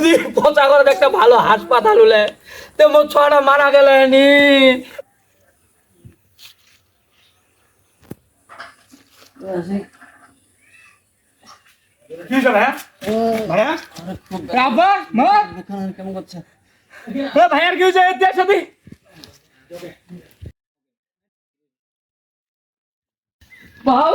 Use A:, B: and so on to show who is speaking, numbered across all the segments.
A: যদি পচা করে একটা ভালো হাসপাতাল হলে তো মোর ছড়া মারা গেলে নি।
B: কি হয়েছে ভাইয়া ভাইয়া? এ আব্বা মা?
A: কেমন করছে
B: এ ভাইয়ার কি হয়েছে? সাথে।
A: বাউ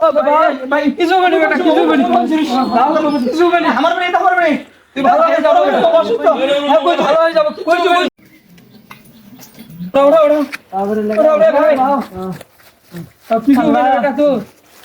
A: ও বাবা ভাই কিছু বলি বেটা কিছু বলি কিছু বলি
B: আমার বাড়ি তো আমার বাড়ি
A: তুই ভালো হয়ে যাব।
B: অসুস্থ।
A: হ্যাঁ কই ভালো হয়ে যাব? কিছু বলি
B: ওরা ওরা
A: ওরে ওরে ভাই কিছু বলি বেটা তুই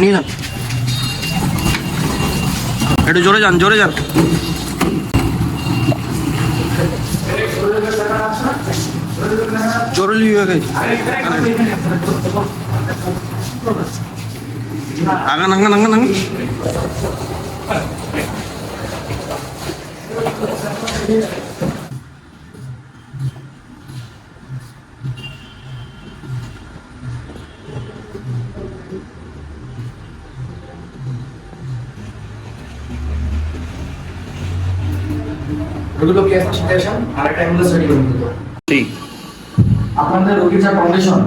C: নিয়ে যান একটু জোরে যান জোরে যান। জরুরি হয়ে গেছে। আগান আগান আগান
D: এগুলো কেস সিচুয়েশন আর একটা অ্যাম্বুলেন্স রেডি করে দিতে আপনাদের রোগীর যা কন্ডিশন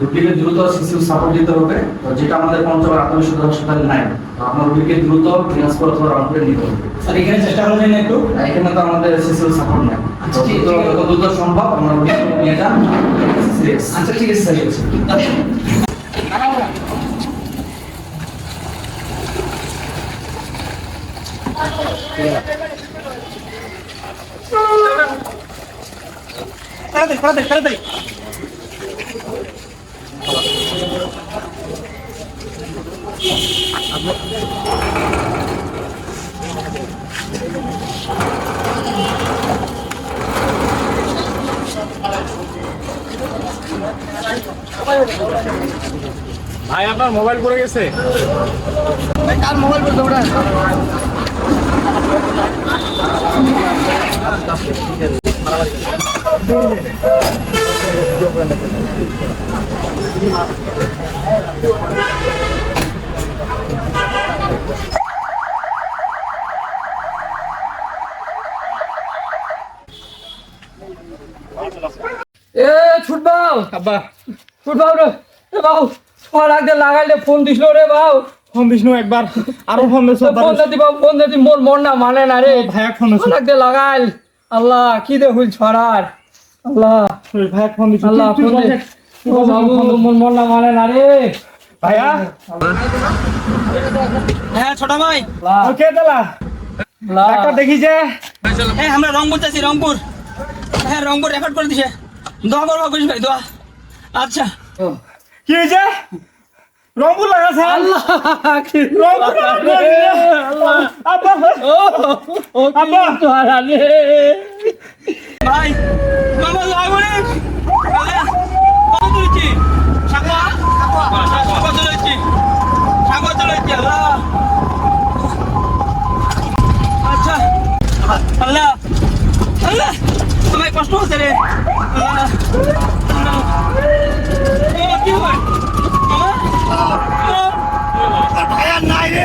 D: রোগীকে দ্রুত সিসিউ সাপোর্ট দিতে হবে যেটা আমাদের পঞ্চগড় আত্মীয় সদর হাসপাতালে নাই। তো আপনার রোগীকে দ্রুত ট্রান্সফার অথবা রাউন্ডে নিতে হবে।
B: স্যার এখানে চেষ্টা করবেন একটু।
D: এখানে তো আমাদের সিসিউ সাপোর্ট নাই।
B: আচ্ছা,
D: যত দ্রুত সম্ভব আমরা রোগীকে নিয়ে যান।
B: আচ্ছা ঠিক আছে স্যার। তাড়াতাড়ি তাড়াতাড়ি তাড়াতাড়ি
E: ভাই আপনার মোবাইল পড়ে গেছে?
A: কার মোবাইল করতে এ ছুট বাউ।
B: আব্বা
A: ছুট বাউ রে। এ বাউ ছয় দিয়ে লাগাইলে ফোন দিছিল রে বাউ।
B: ফোন দিস একবার আরও ফোন দিস
A: ফোন দিতে বাউ ফোন দিতে মোর মন না মানে না রে।
B: ভাইয়া ফোন
A: লাখ দিয়ে লাগাইল। আল্লাহ কি দে হুইল ছড়ার। আল্লাহ।
B: ভাইয়া ফোন দিস
A: আল্লাহ ফোন দে। বাবু মোর মন না মানে না রে।
B: ভাইয়া?
F: হ্যাঁ ছোট ভাই।
B: ওকে দালা ডাক্তার দেখি যে
F: হ্যাঁ আমরা রংপুর যাচ্ছি রংপুর। হ্যাঁ রংপুর রেকর্ড করে দিছে। দোয়া করব বুঝি ভাই দোয়া। আচ্ছা।
B: কি হয়েছে? রংপুর লাগাছে
A: আল্লাহ।
B: আব্বা। আব্বা।
F: ভাই কষ্ট হচ্ছে রে কি হয় নাই রে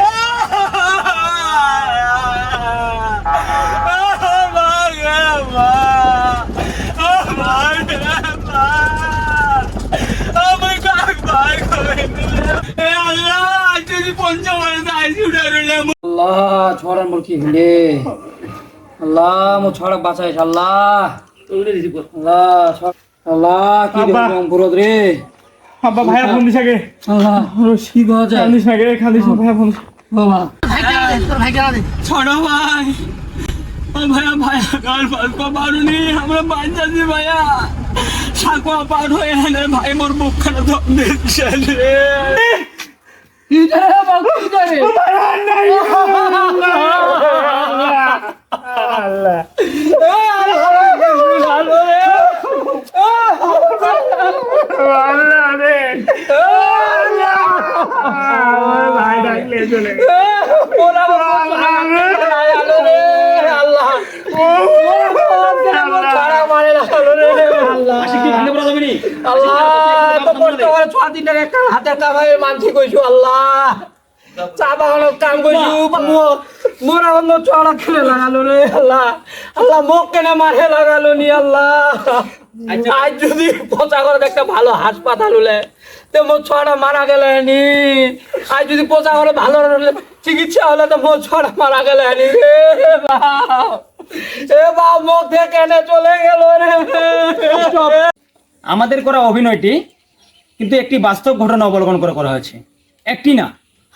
A: আল্লাহ ছোড়ার মুরকি হিলে আল্লাহ মো ছোড়া বাঁচাইছ আল্লাহ। আল্লাহ কি
F: আব্বা।
A: দেখলাম পুরো রে?
F: আব্বা ভাইয়া ফোন দিছে আগে
A: আল্লাহ। কি রে বাবা কি রে
F: ভাই ডাকলে চলে
A: হাতের কামাই মানছি আল্লাহ। চা বাগানোর কাম কইছো মোরা অন্য চড়া খেলে লাগালো রে আল্লাহ। আল্লাহ মোক কেন মারে লাগালো নি আল্লাহ। আজ যদি পচা করে একটা ভালো হাসপাতাল হলে তো মোর ছড়া মারা গেলে নি। আজ যদি পচা করে ভালো চিকিৎসা হলে তো মোর ছড়া মারা গেলে নি। রে এ বাপ মুখ দিয়ে কেনে চলে গেল রে।
B: আমাদের করা অভিনয়টি কিন্তু একটি বাস্তব ঘটনা অবলম্বন করে করা হয়েছে। একটি না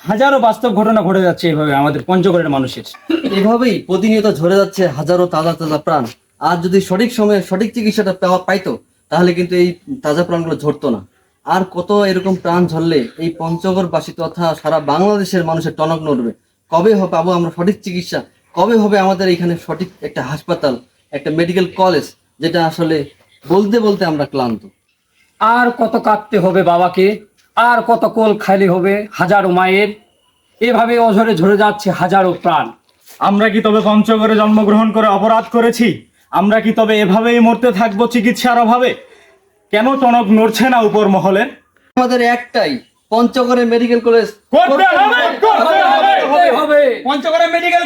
B: হাজারো বাস্তব ঘটনা ঘটে যাচ্ছে এভাবে আমাদের পঞ্চগড়ের মানুষের।
G: এভাবেই প্রতিনিয়ত ঝরে যাচ্ছে হাজারো তাজা তাজা প্রাণ। আর যদি সঠিক সময়ে সঠিক চিকিৎসাটা পাওয়া পাইতো তাহলে কিন্তু এই তাজা প্রাণগুলো ঝরতো না। আর কত এরকম প্রাণ ঝরলে এই পঞ্চগড়বাসী তথা সারা বাংলাদেশের মানুষের টনক নড়বে। কবে হবে পাবো আমরা সঠিক চিকিৎসা? কবে হবে আমাদের এখানে সঠিক একটা হাসপাতাল একটা মেডিকেল কলেজ যেটা আসলে বলতে বলতে আমরা ক্লান্ত?
B: আর কত কাঁদতে হবে বাবাকে? আর কত কোল খালি হবে? হাজারো মায়ের। এভাবে অঝরে ঝরে যাচ্ছে হাজারো প্রাণ।
F: আমরা কি তবে পঞ্চগড়ে জন্মগ্রহণ করে অপরাধ করেছি? আমরা কি তবে এভাবেই মরতে থাকব চিকিৎসার অভাবে? কেন টনক নড়ছে না উপর মহলে
G: আমাদের একটাই পঞ্চগড়ে মেডিকেল কলেজ
B: পঞ্চগড়ের মেডিকেল